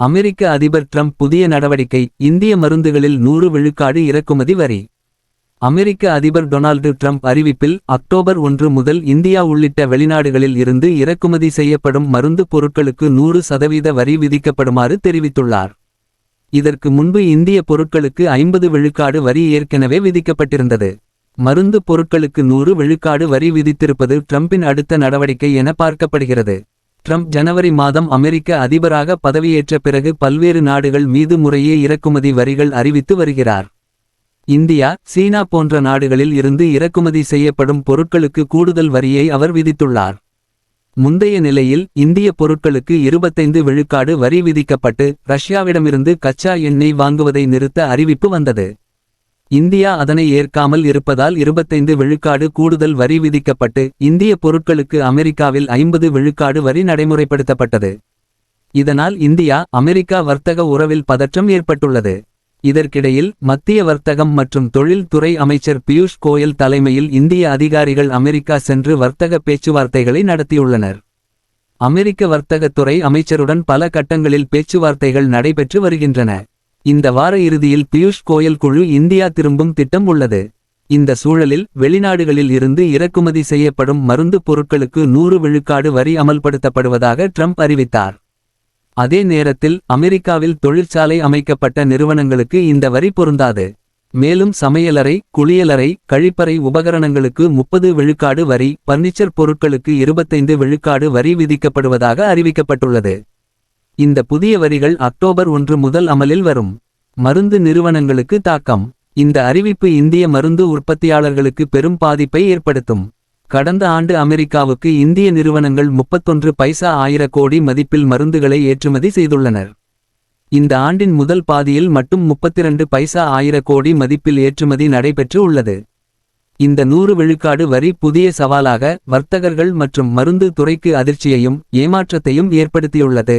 அமெரிக்க அதிபர் ட்ரம்ப் புதிய நடவடிக்கை இந்திய மருந்துகளில் நூறு விழுக்காடு இறக்குமதி வரி. அமெரிக்க அதிபர் டொனால்டு ட்ரம்ப் அறிவிப்பில் அக்டோபர் ஒன்று முதல் இந்தியா உள்ளிட்ட வெளிநாடுகளில் இருந்து இறக்குமதி செய்யப்படும் மருந்து பொருட்களுக்கு நூறு சதவீத வரி விதிக்கப்படுமாறு தெரிவித்துள்ளார். இதற்கு முன்பு இந்திய பொருட்களுக்கு ஐம்பது விழுக்காடு வரி ஏற்கனவே விதிக்கப்பட்டிருந்தது. மருந்து பொருட்களுக்கு நூறு விழுக்காடு வரி விதித்திருப்பது ட்ரம்பின் அடுத்த நடவடிக்கை என பார்க்கப்படுகிறது. ட்ரம்ப் ஜனவரி மாதம் அமெரிக்க அதிபராக பதவியேற்ற பிறகு பல்வேறு நாடுகள் மீது முறையே இறக்குமதி வரிகள் அறிவித்து வருகிறார். இந்தியா சீனா போன்ற நாடுகளில் இருந்து இறக்குமதி செய்யப்படும் பொருட்களுக்கு கூடுதல் வரியை அவர் விதித்துள்ளார். முந்தைய நிலையில் இந்திய பொருட்களுக்கு இருபத்தைந்து விழுக்காடு வரி விதிக்கப்பட்டு ரஷ்யாவிடமிருந்து கச்சா எண்ணெய் வாங்குவதை நிறுத்த அறிவிப்பு வந்தது. இந்தியா அதனை ஏற்காமல் இருப்பதால் இருபத்தைந்து விழுக்காடு கூடுதல் வரி விதிக்கப்பட்டு இந்திய பொருட்களுக்கு அமெரிக்காவில் ஐம்பது விழுக்காடு வரி நடைமுறைப்படுத்தப்பட்டது. இதனால் இந்தியா அமெரிக்கா வர்த்தக உறவில் பதற்றம் ஏற்பட்டுள்ளது. இதற்கிடையில் மத்திய வர்த்தகம் மற்றும் தொழில்துறை அமைச்சர் பியூஷ் கோயல் தலைமையில் இந்திய அதிகாரிகள் அமெரிக்கா சென்று வர்த்தக பேச்சுவார்த்தைகளை நடத்தியுள்ளனர். அமெரிக்க வர்த்தகத்துறை அமைச்சருடன் பல கட்டங்களில் பேச்சுவார்த்தைகள் நடைபெற்று வருகின்றன. இந்த வார இறுதியில் பியூஷ் கோயல் குழு இந்தியா திரும்பும் திட்டம் உள்ளது. இந்த சூழலில் வெளிநாடுகளில் இருந்து இறக்குமதி செய்யப்படும் மருந்து பொருட்களுக்கு நூறு விழுக்காடு வரி அமல்படுத்தப்படுவதாக ட்ரம்ப் அறிவித்தார். அதே நேரத்தில் அமெரிக்காவில் தொழிற்சாலை அமைக்கப்பட்ட நிறுவனங்களுக்கு இந்த வரி பொருந்தாது. மேலும் சமையலறை குளியலறை கழிப்பறை உபகரணங்களுக்கு முப்பது விழுக்காடு வரி பர்னிச்சர் பொருட்களுக்கு இருபத்தைந்து விழுக்காடு வரி விதிக்கப்படுவதாக அறிவிக்கப்பட்டுள்ளது. இந்த புதிய வரிகள் அக்டோபர் ஒன்று முதல் அமலில் வரும். மருந்து நிறுவனங்களுக்கு தாக்கம். இந்த அறிவிப்பு இந்திய மருந்து உற்பத்தியாளர்களுக்கு பெரும் பாதிப்பை ஏற்படுத்தும். கடந்த ஆண்டு அமெரிக்காவுக்கு இந்திய நிறுவனங்கள் முப்பத்தொன்று பைசா ஆயிர கோடி மதிப்பில் மருந்துகளை ஏற்றுமதி செய்துள்ளனர். இந்த ஆண்டின் முதல் பாதியில் மட்டும் முப்பத்திரண்டு பைசா ஆயிர கோடி மதிப்பில் ஏற்றுமதி நடைபெற்று உள்ளது. இந்த நூறு விழுக்காடு வரி புதிய சவாலாக வர்த்தகர்கள் மற்றும் மருந்து துறைக்கு அதிர்ச்சியையும் ஏமாற்றத்தையும் ஏற்படுத்தியுள்ளது.